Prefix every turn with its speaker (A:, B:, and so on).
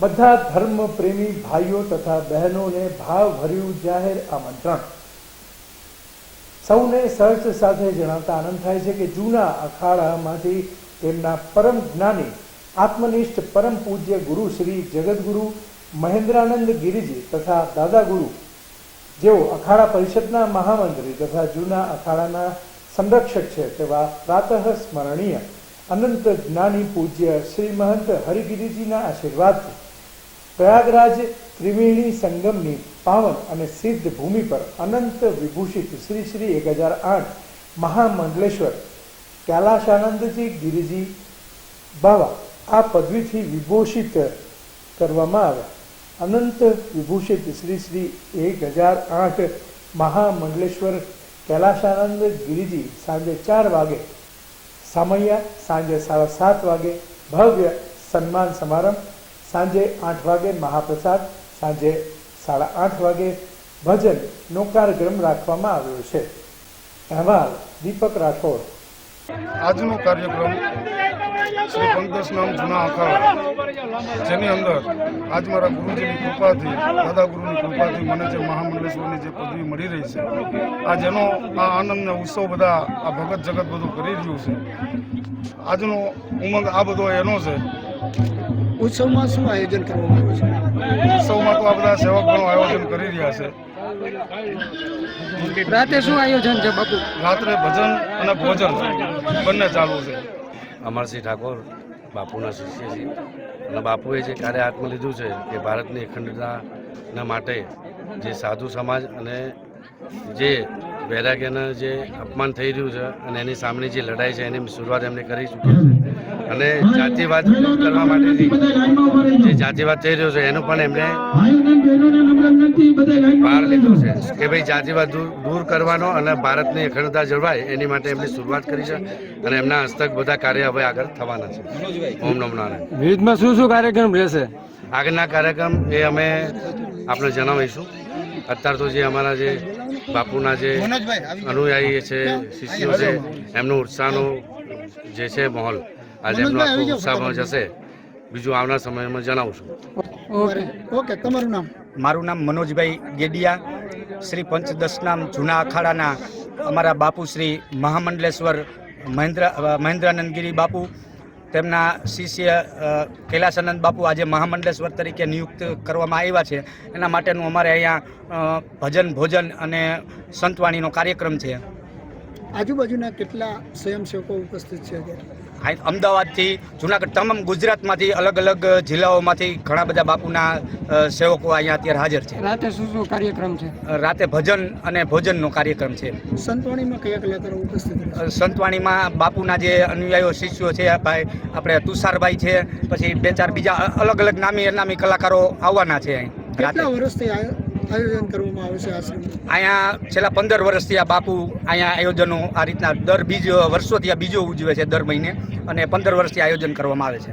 A: બધા ધર્મ પ્રેમી ભાઈઓ તથા બહેનોને ભાવભર્યું જાહેર આમંત્રણ. સૌને સહર્ષ સાથે જણાવતા આનંદ થાય છે કે જૂના અખાડામાંથી તેમના પરમ જ્ઞાની, આત્મનિષ્ઠ પરમ પૂજ્ય ગુરુ શ્રી જગદગુરુ મહેન્દ્રાનંદ ગિરિજી તથા દાદા ગુરુ જેઓ અખાડા પરિષદના મહામંત્રી તથા જૂના અખાડાના સંરક્ષક છે તેવા પ્રાતઃ સ્મરણીય અનંત જ્ઞાની પૂજ્ય શ્રી મહંત હરિગિરિજીના આશીર્વાદથી પ્રયાગરાજ ત્રિવેણી સંગમની પાવન અને સિદ્ધ ભૂમિ પર અનંત વિભૂષિત શ્રી શ્રી એક હજાર આઠ મહામંડલેશ્વર, કૈલાશાનંદજી ગિરિજી બાવા આ પદવીથી વિભૂષિત કરવામાં આવ્યા અનંત વિભૂષિત શ્રી શ્રી એક હજાર આઠ મહામંડલેશ્વર, કૈલાશાનંદ ગિરિજી સાંજે ચાર વાગે સામૈયા સાંજે સાડા સાત વાગે ભવ્ય સન્માન સમારંભ, સાંજે આઠ વાગે મહાપ્રસાદ, સાંજે સાડા આઠ વાગે ભજનનો કાર્યક્રમ રાખવામાં આવ્યો છે. અહેવાલ દીપક રાઠોડ.
B: આજનો કાર્યક્રમ શ્રી પંકજ નામ જૂના અખાડા જેની અંદર આજ મારા ગુરુજીની કૃપાથી દાદા ગુરુની કૃપાથી મને જે મહામંડલેશ્વરની જે પદવી મળી રહી છે આ જેનો આ આનંદને ઉત્સવ બધા આ ભગત જગત બધું કરી રહ્યું છે. આજનો ઉમંગ આ બધો એનો છે.
C: ઉત્સવમાં શું આયોજન કરવામાં આવ્યું
B: ઉત્સવમાં તો આ બધા સેવકગણો આયોજન કરી રહ્યા છે
C: છે. રાતે શું આયોજન છે બાપુ?
B: રાત્રે ભજન અને ભોજન બંને ચાલુ છે.
D: અમરસિંહ ઠાકોર બાપુના શિષ્ય છે અને બાપુએ જે કાર્ય હાથમાં લીધું છે કે ભારતની અખંડતાના માટે જે સાધુ સમાજ અને જે વૈરાગ્યના જે અપમાન થઈ રહ્યું છે અને એની સામેની જે લડાઈ છે એની શરૂઆત એમને કરી ચૂકી છે. અને જાતિવાદ દૂર કરવા માટે જે જાતિવાદ થઈ રહ્યો છે એનું પણ એમણે બહાર લીધું છે કે ભાઈ જાતિવાદ દૂર કરવાનો અને ભારતની અખંડતા જળવાય એની માટે એમની શરૂઆત કરી છે અને એમના હસ્તક બધા કાર્ય હવે આગળ થવાના છે. ઓમ નમ નારાયણ.
C: વિવિધમાં શું શું કાર્યક્રમ રહેશે?
D: આગળના કાર્યક્રમ એ અમે આપણે જણાવીશું. અત્યાર તો જે અમારા જે બાપુના જે અનુયાયી છે શિષ્યો છે એમનો ઉત્સાહનો જે છે માહોલ. આજે એમનો આખો ઉત્સાહમાં જશે. બીજું આવનાર સમયમાં જણાવશું.
C: ઓકે ઓકે તમારું નામ?
E: મારું નામ મનોજભાઈ ગેડિયા. શ્રી પંચદશનામ જૂના અખાડાના અમારા બાપુ શ્રી મહામંડલેશ્વર મહેન્દ્ર મહેન્દ્રાનંદગીરી બાપુ. તેમના શિષ્ય કૈલાસાનંદ બાપુ આજે મહામંડલેશ્વર તરીકે નિયુક્ત કરવામાં આવ્યા છે. એના માટેનું અમારે અહીંયા ભજન ભોજન અને સંતવાણીનો કાર્યક્રમ છે.
C: આજુબાજુના કેટલા સ્વયંસેવકો ઉપસ્થિત છે
E: અમદાવાદથી જુનાગઢ તમામ ગુજરાતમાંથી અલગ અલગ જિલ્લાઓમાંથી ઘણા બધા બાપુના સેવકો અહીંયા અત્યારે હાજર છે.
C: રાતે શું શું કાર્યક્રમ છે?
E: રાતે ભજન અને ભોજનનો કાર્યક્રમ છે.
C: સંતવાણીમાં કયા કલાકારો ઉપસ્થિત
E: સંતવાણીમાં બાપુના જે અનુયાયીઓ શિષ્યો છે ભાઈ આપણે તુષારભાઈ છે પછી બે ચાર બીજા અલગ અલગ નામી અનામી કલાકારો આવવાના છે અહીં રાતે.
C: કેટલા વર્ષથી આયો- આયોજન કરવામાં આવે છે
E: અહીંયા છેલ્લા પંદર વર્ષથી આ બાપુ અહીંયા આયોજનો આ રીતના દર બીજ વર્ષોથી આ બીજો ઉજવે છે દર મહિને અને પંદર વર્ષથી આયોજન કરવામાં આવે છે.